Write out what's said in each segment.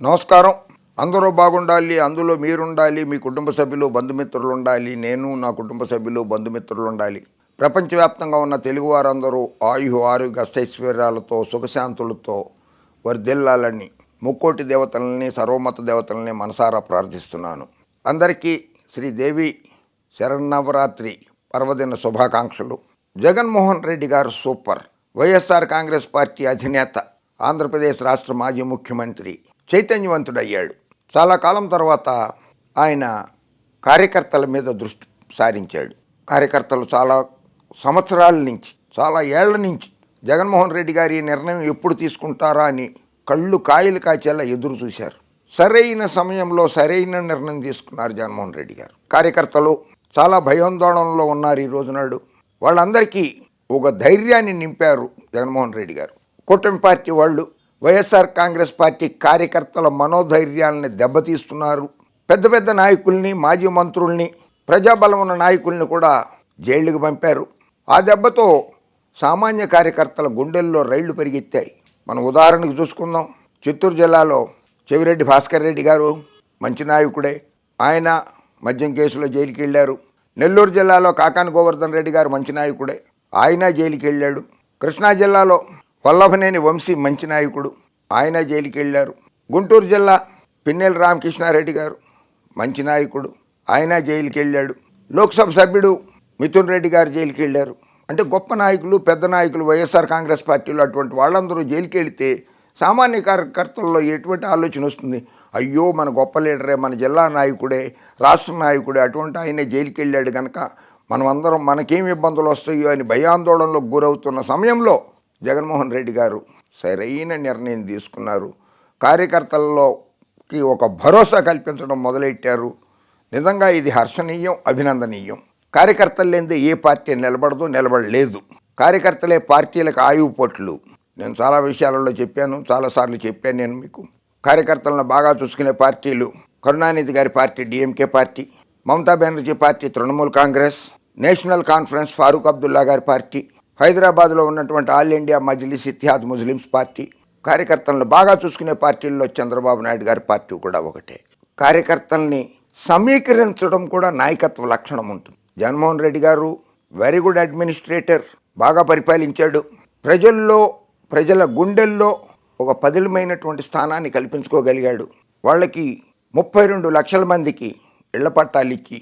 నమస్కారం. అందరూ బాగుండాలి అందులో మీరుండాలి మీ కుటుంబ సభ్యులు బంధుమిత్రులు ఉండాలి నేను నా కుటుంబ సభ్యులు బంధుమిత్రులు ఉండాలి ప్రపంచవ్యాప్తంగా ఉన్న తెలుగు వారందరూ ఆయు ఆరోగ్య అష్టైశ్వర్యాలతో సుఖశాంతులతో వర్ధిల్లాలని ముక్కోటి దేవతలని సర్వమత దేవతలని మనసారా ప్రార్థిస్తున్నాను. అందరికీ శ్రీదేవి శరన్నవరాత్రి పర్వదిన శుభాకాంక్షలు. జగన్మోహన్ రెడ్డి గారు సూపర్. వైఎస్ఆర్ కాంగ్రెస్ పార్టీ అధినేత ఆంధ్రప్రదేశ్ రాష్ట్ర మాజీ ముఖ్యమంత్రి చైతన్యవంతుడయ్యాడు. చాలా కాలం తర్వాత ఆయన కార్యకర్తల మీద దృష్టి సారించాడు. కార్యకర్తలు చాలా సంవత్సరాల నుంచి చాలా ఏళ్ళ నుంచి జగన్మోహన్ రెడ్డి గారి ఈ నిర్ణయం ఎప్పుడు తీసుకుంటారా అని కళ్ళు కాయలు కాచేలా ఎదురు చూశారు. సరైన సమయంలో సరైన నిర్ణయం తీసుకున్నారు జగన్మోహన్ రెడ్డి గారు. కార్యకర్తలు చాలా భయాందోళనలో ఉన్నారు ఈ రోజునాడు. వాళ్ళందరికీ ఒక ధైర్యాన్ని నింపారు జగన్మోహన్ రెడ్డి గారు. కూటమి పార్టీ వాళ్ళు వైఎస్ఆర్ కాంగ్రెస్ పార్టీ కార్యకర్తల మనోధైర్యాలని దెబ్బతీస్తున్నారు. పెద్ద పెద్ద నాయకుల్ని మాజీ మంత్రుల్ని ప్రజాబలం ఉన్న నాయకుల్ని కూడా జైళ్ళకు పంపారు. ఆ దెబ్బతో సామాన్య కార్యకర్తల గుండెల్లో రైళ్ళు పెరిగెత్తాయి. మనం ఉదాహరణకు చూసుకుందాం. చిత్తూరు జిల్లాలో చెవిరెడ్డి భాస్కర్ రెడ్డి గారు మంచి నాయకుడే. ఆయన మద్యం కేసులో జైలుకి వెళ్ళారు. నెల్లూరు జిల్లాలో కాకాని గోవర్ధన్ రెడ్డి గారు మంచి నాయకుడే. ఆయన జైలుకి వెళ్ళాడు. కృష్ణా జిల్లాలో వల్లభనేని వంశీ మంచి నాయకుడు ఆయన జైలుకి వెళ్ళారు గుంటూరు జిల్లా పిన్నెల రామకృష్ణారెడ్డి గారు మంచి నాయకుడు ఆయన జైలుకి వెళ్ళాడు లోక్సభ సభ్యుడు మిథున్ రెడ్డి గారు జైలుకి వెళ్ళారు అంటే గొప్ప నాయకులు పెద్ద నాయకులు వైఎస్ఆర్ కాంగ్రెస్ పార్టీలో అటువంటి వాళ్ళందరూ జైలుకి వెళితే సామాన్య కార్యకర్తల్లో ఎటువంటి ఆలోచన వస్తుంది? అయ్యో మన గొప్ప లీడరే మన జిల్లా నాయకుడే రాష్ట్ర నాయకుడే అటువంటి ఆయనే జైలుకి వెళ్ళాడు కనుక మనం అందరం మనకేం ఇబ్బందులు వస్తాయో అని భయాందోళనలకు గురవుతున్న సమయంలో జగన్మోహన్ రెడ్డి గారు సరైన నిర్ణయం తీసుకున్నారు. కార్యకర్తల్లోకి ఒక భరోసా కల్పించడం మొదలెట్టారు. నిజంగా ఇది హర్షణీయం అభినందనీయం. కార్యకర్తలు లేనిదే ఏ పార్టీ నిలబడదు నిలబడలేదు. కార్యకర్తలే పార్టీలకు ఆయువు పొట్లు. నేను చాలా విషయాలలో చెప్పాను చాలాసార్లు చెప్పాను నేను మీకు. కార్యకర్తలను బాగా చూసుకునే పార్టీలు కరుణానిధి గారి party DMK party Mamata Banerjee party Trinamool congress national conference Farooq Abdullah గారి పార్టీ హైదరాబాద్లో ఉన్నటువంటి all India Majlis Ittehad muslims party కార్యకర్తలను బాగా చూసుకునే పార్టీల్లో చంద్రబాబు నాయుడు గారి పార్టీ కూడా ఒకటే. కార్యకర్తల్ని సమీకరించడం కూడా నాయకత్వ లక్షణం ఉంటుంది. జగన్మోహన్ రెడ్డి గారు వెరీ గుడ్ అడ్మినిస్ట్రేటర్ బాగా పరిపాలించాడు. ప్రజల్లో ప్రజల గుండెల్లో ఒక పదిలమైనటువంటి స్థానాన్ని కల్పించుకోగలిగాడు. వాళ్ళకి ముప్పై రెండు లక్షల మందికి ఇళ్ళ పట్టాలు ఇచ్చి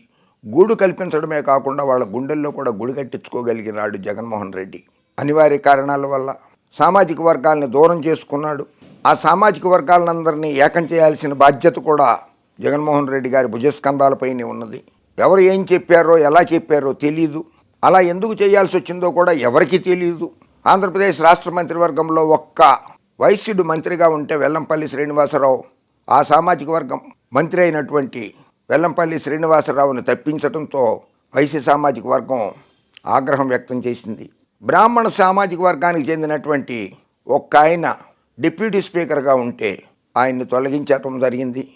గూడు కల్పించడమే కాకుండా వాళ్ళ గుండెల్లో కూడా గుడి కట్టించుకోగలిగినాడు జగన్మోహన్ రెడ్డి. అనివార్య కారణాల వల్ల సామాజిక వర్గాలను దూరం చేసుకున్నాడు. ఆ సామాజిక వర్గాలందరినీ ఏకం చేయాల్సిన బాధ్యత కూడా జగన్మోహన్ రెడ్డి గారి భుజస్కంధాలపైనే ఉన్నది. ఎవరు ఏం చెప్పారో ఎలా చెప్పారో తెలీదు. అలా ఎందుకు చేయాల్సి వచ్చిందో కూడా ఎవరికీ తెలియదు ఆంధ్రప్రదేశ్ రాష్ట్ర మంత్రివర్గంలో ఒక్క వైశ్యుడు మంత్రిగా ఉంటే వెల్లంపల్లి శ్రీనివాసరావు ఆ సామాజిక వర్గం మంత్రి అయినటువంటి వెల్లంపల్లి శ్రీనివాసరావును తప్పించడంతో వైశ్య సామాజిక వర్గం ఆగ్రహం వ్యక్తం చేసింది. బ్రాహ్మణ సామాజిక వర్గానికి చెందినటువంటి ఒక్క ఆయన డిప్యూటీ స్పీకర్గా ఉంటే ఆయన్ని తొలగించడం జరిగింది.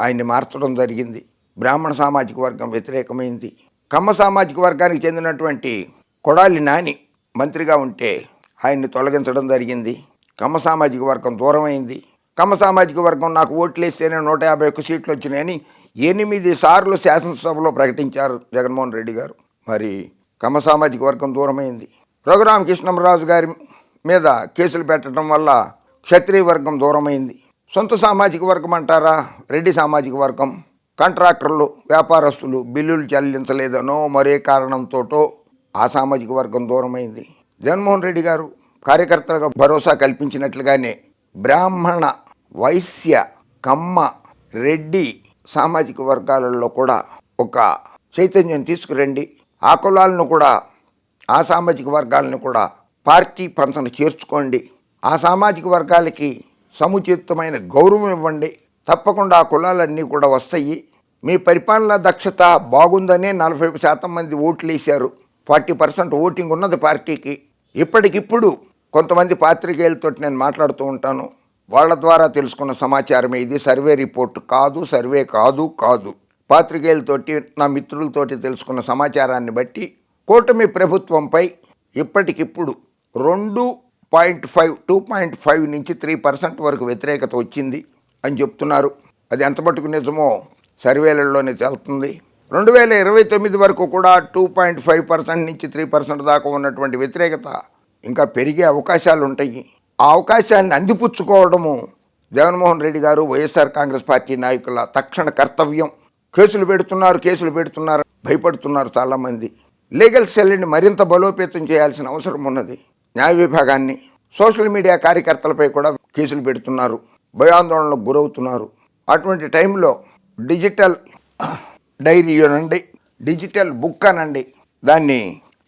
ఆయన్ని మార్చడం జరిగింది. బ్రాహ్మణ సామాజిక వర్గం వ్యతిరేకమైంది. కమ్మ సామాజిక వర్గానికి చెందినటువంటి కొడాలి నాని మంత్రిగా ఉంటే ఆయన్ని తొలగించడం జరిగింది. కమ్మ సామాజిక వర్గం దూరమైంది. కమ్మ సామాజిక వర్గం నాకు ఓట్లేస్తేనే నూట యాభై ఒక్క సీట్లు వచ్చినాయని ఎనిమిది సార్లు శాసనసభలో ప్రకటించారు జగన్మోహన్ రెడ్డి గారు. మరి కమ్మ సామాజిక వర్గం దూరమైంది. రఘురామకృష్ణరాజు గారి మీద కేసులు పెట్టడం వల్ల క్షత్రియ వర్గం దూరమైంది. సొంత సామాజిక వర్గం అంటారా? రెడ్డి సామాజిక వర్గం. కాంట్రాక్టర్లు వ్యాపారస్తులు బిల్లులు చెల్లించలేదనో మరే కారణంతోటో ఆ సామాజిక వర్గం దూరమైంది. జగన్మోహన్ రెడ్డి గారు కార్యకర్తలకు భరోసా కల్పించినట్లుగానే బ్రాహ్మణ వైశ్య కమ్మ రెడ్డి సామాజిక వర్గాలలో కూడా ఒక చైతన్యం తీసుకురండి. ఆ కులాలను కూడా ఆ సామాజిక వర్గాలను కూడా పార్టీ పంతను చేర్చుకోండి. ఆ సామాజిక వర్గాలకి సముచితమైన గౌరవం ఇవ్వండి. తప్పకుండా ఆ కులాలన్నీ కూడా వస్తాయి. మీ పరిపాలనా దక్షత బాగుందనే నలభై శాతం మంది ఓట్లు వేశారు. ఫార్టీ పర్సెంట్ ఓటింగ్ ఉన్నది పార్టీకి. ఇప్పటికిప్పుడు కొంతమంది పాత్రికేయులతో నేను మాట్లాడుతూ ఉంటాను. వాళ్ళ ద్వారా తెలుసుకున్న సమాచారమే ఇది. సర్వే రిపోర్ట్ కాదు సర్వే కాదు కాదు. పాత్రికేయులతోటి నా మిత్రులతోటి తెలుసుకున్న సమాచారాన్ని బట్టి కూటమి ప్రభుత్వంపై ఇప్పటికిప్పుడు రెండు point five two point five నుంచి త్రీ పర్సెంట్ వరకు వ్యతిరేకత వచ్చింది అని చెప్తున్నారు. అది ఎంత మటుకు నిజమో సర్వేలలోనే తెలుస్తుంది. రెండు వేల ఇరవై తొమ్మిది వరకు కూడా టూ పాయింట్ ఫైవ్ పర్సెంట్ నుంచి త్రీ పర్సెంట్ దాకా ఉన్నటువంటి వ్యతిరేకత ఇంకా పెరిగే అవకాశాలు ఉంటాయి ఆ అవకాశాన్ని అందిపుచ్చుకోవడము జగన్మోహన్ రెడ్డి గారు వైఎస్ఆర్ కాంగ్రెస్ పార్టీ నాయకుల తక్షణ కర్తవ్యం. కేసులు పెడుతున్నారు కేసులు పెడుతున్నారు భయపడుతున్నారు చాలామంది. లీగల్ సెల్ని మరింత బలోపేతం చేయాల్సిన అవసరం ఉన్నది. న్యాయ విభాగాన్ని సోషల్ మీడియా కార్యకర్తలపై కూడా కేసులు పెడుతున్నారు భయాందోళనకు గురవుతున్నారు. అటువంటి టైంలో డిజిటల్ డైరీ అనండి డిజిటల్ బుక్ అనండి దాన్ని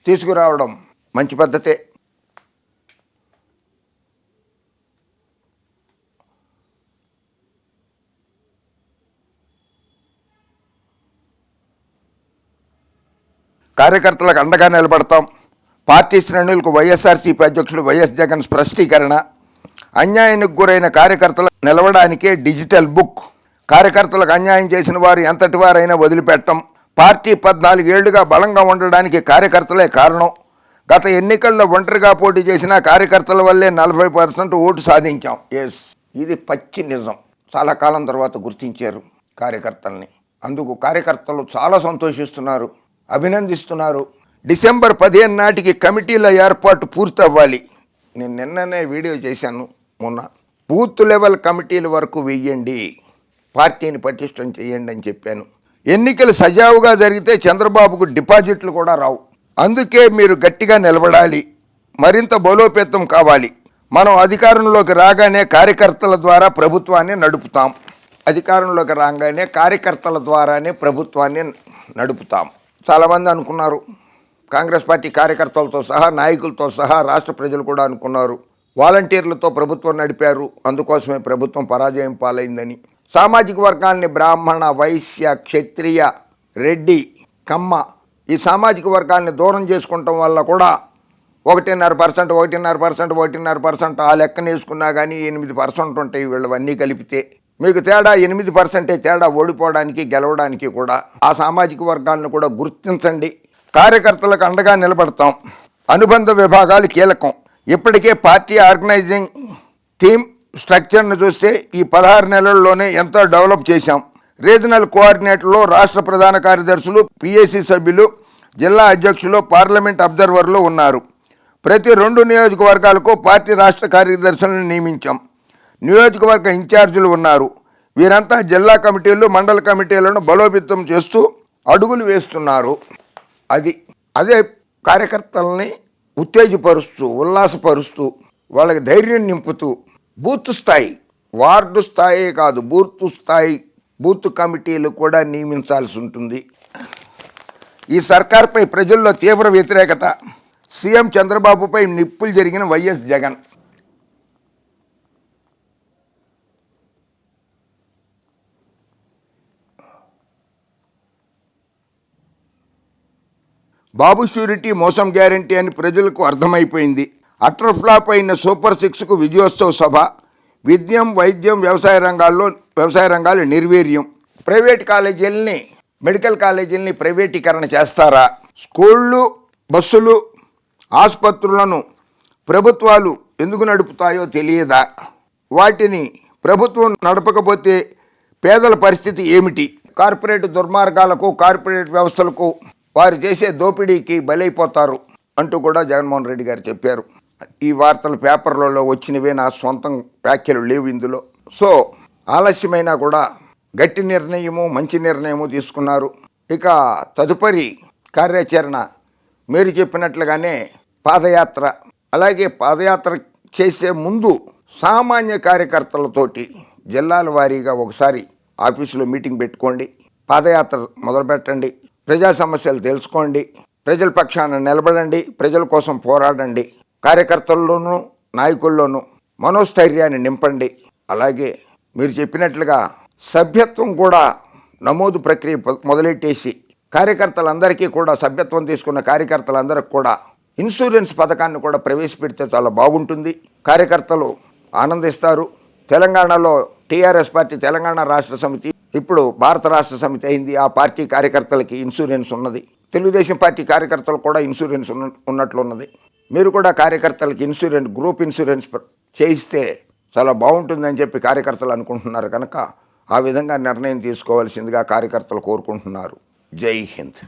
తీసుకురావడం మంచి పద్ధతే. కార్యకర్తలకు అండగా నిలబడతాం. పార్టీ శ్రేణులకు వైఎస్ఆర్సీపీ అధ్యక్షుడు వైఎస్ జగన్ స్పష్టీకరణ. అన్యాయానికి గురైన కార్యకర్తలు నిలవడానికే డిజిటల్ బుక్. కార్యకర్తలకు అన్యాయం చేసిన వారు ఎంతటి వారైనా వదిలిపెట్టం. పార్టీ పద్నాలుగేళ్ళుగా బలంగా ఉండడానికి కార్యకర్తలే కారణం. గత ఎన్నికల్లో ఒంటరిగా పోటీ చేసిన కార్యకర్తల వల్లే నలభై పర్సెంట్ ఓటు సాధించాం. ఎస్ ఇది పచ్చి నిజం. చాలా కాలం తర్వాత గుర్తించారు కార్యకర్తల్ని. అందుకు కార్యకర్తలు చాలా సంతోషిస్తున్నారు. అభినందిస్తున్నారు. డిసెంబర్ పదిహేను నాటికి కమిటీల ఏర్పాటు పూర్తవ్వాలి. నేను నిన్ననే వీడియో చేశాను మొన్న. బూత్ లెవెల్ కమిటీల వరకు వెయ్యండి. పార్టీని పటిష్టం చేయండి అని చెప్పాను. ఎన్నికలు సజావుగా జరిగితే చంద్రబాబుకు డిపాజిట్లు కూడా రావు. అందుకే మీరు గట్టిగా నిలబడాలి. మరింత బలోపేతం కావాలి. మనం అధికారంలోకి రాగానే కార్యకర్తల ద్వారా ప్రభుత్వాన్ని నడుపుతాం. అధికారంలోకి రాగానే కార్యకర్తల ద్వారానే ప్రభుత్వాన్ని నడుపుతాం. చాలామంది అనుకున్నారు. కాంగ్రెస్ పార్టీ కార్యకర్తలతో సహా నాయకులతో సహా రాష్ట్ర ప్రజలు కూడా అనుకున్నారు. వాలంటీర్లతో ప్రభుత్వం నడిపారు. అందుకోసమే ప్రభుత్వం పరాజయం పాలైందని. సామాజిక వర్గాన్ని బ్రాహ్మణ వైశ్య క్షత్రియ రెడ్డి కమ్మ ఈ సామాజిక వర్గాన్ని దూరం చేసుకోవటం వల్ల కూడా ఒకటిన్నర పర్సెంట్ ఒకటిన్నర పర్సెంట్ ఒకటిన్నర పర్సెంట్ ఆ లెక్కన వేసుకున్నా కానీ ఎనిమిది పర్సెంట్ ఉంటాయి వీళ్ళవన్నీ కలిపితే. మీకు తేడా ఎనిమిది పర్సెంటే తేడా ఓడిపోవడానికి గెలవడానికి కూడా. ఆ సామాజిక వర్గాలను కూడా గుర్తించండి. కార్యకర్తలకు అండగా నిలబడతాం. అనుబంధ విభాగాలు కీలకం. ఇప్పటికే పార్టీ ఆర్గనైజింగ్ టీమ్ స్ట్రక్చర్ను చూస్తే ఈ పదహారు నెలల్లోనే ఎంతో డెవలప్ చేశాం. రీజనల్ కోఆర్డినేటర్లు రాష్ట్ర ప్రధాన కార్యదర్శులు పిఏసీ సభ్యులు జిల్లా అధ్యక్షులు పార్లమెంట్ అబ్జర్వర్లు ఉన్నారు. ప్రతి రెండు నియోజకవర్గాలకు పార్టీ రాష్ట్ర కార్యదర్శులను నియమించాం. నియోజకవర్గ ఇన్ఛార్జీలు ఉన్నారు. వీరంతా జిల్లా కమిటీలు మండల కమిటీలను బలోపేతం చేస్తూ అడుగులు వేస్తున్నారు. అది అదే కార్యకర్తలని ఉత్తేజపరుస్తూ ఉల్లాసపరుస్తూ వాళ్ళకి ధైర్యం నింపుతూ బూత్ స్థాయి వార్డు స్థాయి కాదు బూత్ స్థాయి బూత్ కమిటీలు కూడా నియమించాల్సి ఉంటుంది. ఈ సర్కార్పై ప్రజల్లో తీవ్ర వ్యతిరేకత. సీఎం చంద్రబాబుపై నిప్పులు జరిగిన వైఎస్ జగన్. బాబు షూరిటీ మోసం గ్యారంటీ అని ప్రజలకు అర్థమైపోయింది. అట్ర ఫ్లాప్ అయిన సూపర్ సిక్స్కు విజయోత్సవ సభ విద్యం వైద్యం వ్యవసాయ రంగాల్లో వ్యవసాయ రంగాలు నిర్వీర్యం. ప్రైవేట్ కాలేజీలని మెడికల్ కాలేజీలని ప్రైవేటీకరణ చేస్తారా? స్కూళ్ళు బస్సులు ఆసుపత్రులను ప్రభుత్వాలు ఎందుకు నడుపుతాయో తెలియదా? వాటిని ప్రభుత్వం నడపకపోతే పేదల పరిస్థితి ఏమిటి? కార్పొరేట్ దుర్మార్గాలకు కార్పొరేట్ వ్యవస్థలకు వారు చేసే దోపిడీకి బలైపోతారు అంటూ కూడా జగన్మోహన్ రెడ్డి గారు చెప్పారు. ఈ వార్తలు పేపర్లలో వచ్చినవే నా సొంతం వ్యాఖ్యలు లేవు ఇందులో. సో ఆలస్యమైనా కూడా గట్టి నిర్ణయము మంచి నిర్ణయము తీసుకున్నారు. ఇక తదుపరి కార్యాచరణ మీరు చెప్పినట్లుగానే పాదయాత్ర. అలాగే పాదయాత్ర చేసే ముందు సామాన్య కార్యకర్తలతోటి జిల్లాల వారీగా ఒకసారి ఆఫీసులో మీటింగ్ పెట్టుకోండి. పాదయాత్ర మొదలుపెట్టండి. ప్రజా సమస్యలు తెలుసుకోండి ప్రజల పక్షాన నిలబడండి ప్రజల కోసం పోరాడండి కార్యకర్తల్లోనూ నాయకుల్లోనూ మనోస్థైర్యాన్ని నింపండి. అలాగే మీరు చెప్పినట్లుగా సభ్యత్వం కూడా నమోదు ప్రక్రియ మొదలెట్టేసి కార్యకర్తలందరికీ కూడా సభ్యత్వం తీసుకున్న కార్యకర్తలందరికీ కూడా ఇన్సూరెన్స్ పథకాన్ని కూడా ప్రవేశపెడితే చాలా బాగుంటుంది. కార్యకర్తలు ఆనందిస్తారు. తెలంగాణలో టీఆర్ఎస్ పార్టీ తెలంగాణ రాష్ట్ర సమితి ఇప్పుడు భారత రాష్ట్ర సమితి అయింది ఆ పార్టీ కార్యకర్తలకి ఇన్సూరెన్స్ ఉన్నది. తెలుగుదేశం పార్టీ కార్యకర్తలు కూడా ఇన్సూరెన్స్ ఉన్న ఉన్నట్లున్నది మీరు కూడా కార్యకర్తలకి ఇన్సూరెన్స్ గ్రూప్ ఇన్సూరెన్స్ చేయిస్తే చాలా బాగుంటుందని చెప్పి కార్యకర్తలు అనుకుంటున్నారు కనుక ఆ విధంగా నిర్ణయం తీసుకోవాల్సిందిగా కార్యకర్తలు కోరుకుంటున్నారు. జై హింద్.